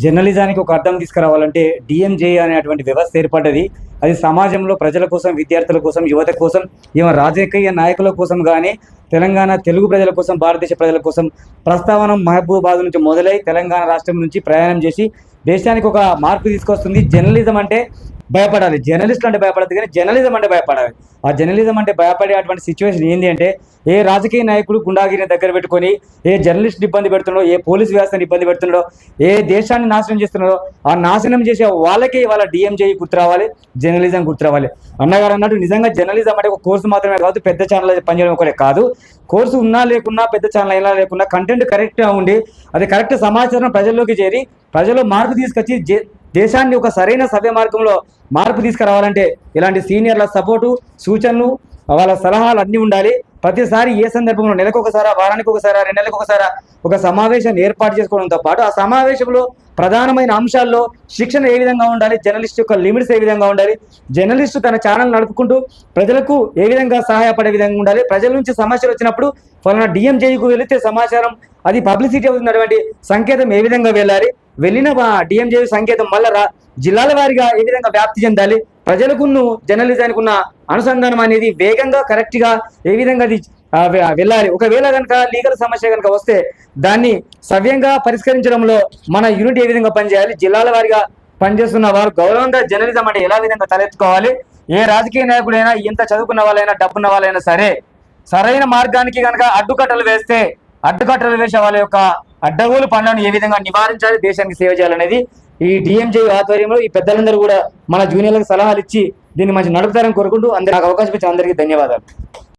జర్నలిజానికి ఒక అర్థం తీసుకురావాలంటే డిఎంజే అనేటువంటి వ్యవస్థ ఏర్పడ్డది. అది సమాజంలో ప్రజల కోసం విద్యార్థుల కోసం యువత కోసం ఈవెన్ రాజకీయ నాయకుల కోసం కానీ తెలంగాణ తెలుగు ప్రజల కోసం భారతదేశ ప్రజల కోసం ప్రస్తావన మహబూబాద్ నుంచి మొదలై తెలంగాణ రాష్ట్రం నుంచి ప్రయాణం చేసి దేశానికి ఒక మార్పు తీసుకొస్తుంది. జర్నలిజం అంటే భయపడాలి. జర్నలిస్టులు అంటే భయపడదు కానీ జర్నలిజం అంటే భయపడాలి. ఆ జర్నలిజం అంటే భయపడేటువంటి సిచ్యువేషన్ ఏంటి అంటే ఏ రాజకీయ నాయకుడు గుండాగిరిని దగ్గర పెట్టుకొని ఏ జర్నలిస్ట్ ఇబ్బంది పెడుతున్నాడో ఏ పోలీస్ వ్యవస్థను ఇబ్బంది పెడుతున్నాడో ఏ దేశాన్ని నాశనం చేస్తున్నాడో ఆ నాశనం చేసే వాళ్ళకే ఇవాళ డిఎంజే గుర్తు రావాలి జర్నలిజం గుర్తు రావాలి. అన్నగారు అన్నట్టు నిజంగా జర్నలిజం అంటే ఒక కోర్సు మాత్రమే కాదు పెద్ద ఛానల్ పనిచేయడం ఒకటే కాదు. కోర్సు ఉన్నా లేకున్నా పెద్ద ఛానల్ అయినా లేకున్నా కంటెంట్ కరెక్ట్గా ఉండి అది కరెక్ట్ సమాచారం ప్రజల్లోకి చేరి ప్రజల్లో మార్పు తీసుకొచ్చి దేశాన్ని ఒక సరైన సవ్య మార్గంలో మార్పు తీసుకురావాలంటే ఇలాంటి సీనియర్ల సపోర్టు సూచనలు వాళ్ళ సలహాలు అన్నీ ఉండాలి. ప్రతిసారి ఏ సందర్భంలో నెలకు ఒకసారి వారానికి ఒకసారి రెండు నెలలకు ఒకసారి ఒక సమావేశాన్ని ఏర్పాటు చేసుకోవడంతో పాటు ఆ సమావేశంలో ప్రధానమైన అంశాల్లో శిక్షణ ఏ విధంగా ఉండాలి జర్నలిస్ట్ యొక్క లిమిట్స్ ఏ విధంగా ఉండాలి జర్నలిస్ట్ తన ఛానల్ నడుపుకుంటూ ప్రజలకు ఏ విధంగా సహాయపడే విధంగా ఉండాలి ప్రజల నుంచి సమస్యలు వచ్చినప్పుడు ఫలానా డిఎంజేకు వెళితే సమాచారం అది పబ్లిసిటీ అవుతున్నటువంటి సంకేతం ఏ విధంగా వెళ్ళాలి వెళ్ళిన డిఎంజే సంకేతం మళ్ళా జిల్లాల వారిగా ఏ విధంగా వ్యాప్తి చెందాలి? ప్రజలకు జర్నలిజానికి ఉన్న అనుసంధానం అనేది వేగంగా కరెక్ట్గా ఏ విధంగా అది వెళ్ళాలి? ఒకవేళ కనుక లీగల్ సమస్య కనుక వస్తే దాన్ని సవ్యంగా పరిష్కరించడంలో మన యూనిట్ ఏ విధంగా పనిచేయాలి? జిల్లాల వారిగా పనిచేస్తున్న వారు గౌరవంగా జర్నలిజం అంటే ఎలా విధంగా తలెత్తుకోవాలి? ఏ రాజకీయ నాయకుడైనా ఎంత చదువుకున్న వాళ్ళైనా డబ్బున్న వాళ్ళైనా సరే సరైన మార్గానికి కనుక అడ్డుకట్టలు వేస్తే అడ్డుకట్టలు వేసే వాళ్ళ యొక్క అడ్డగోలు పనులను ఏ విధంగా నివారించాలి దేశానికి సేవ చేయాలనేది ఈ డిఎంజే ఆధ్వర్యంలో ఈ పెద్దలందరూ కూడా మన జూనియర్లకు సలహాలు ఇచ్చి దీన్ని మంచి నడుపుతారని కోరుకుంటూ అందరికి అవకాశం ఇచ్చిన అందరికీ ధన్యవాదాలు.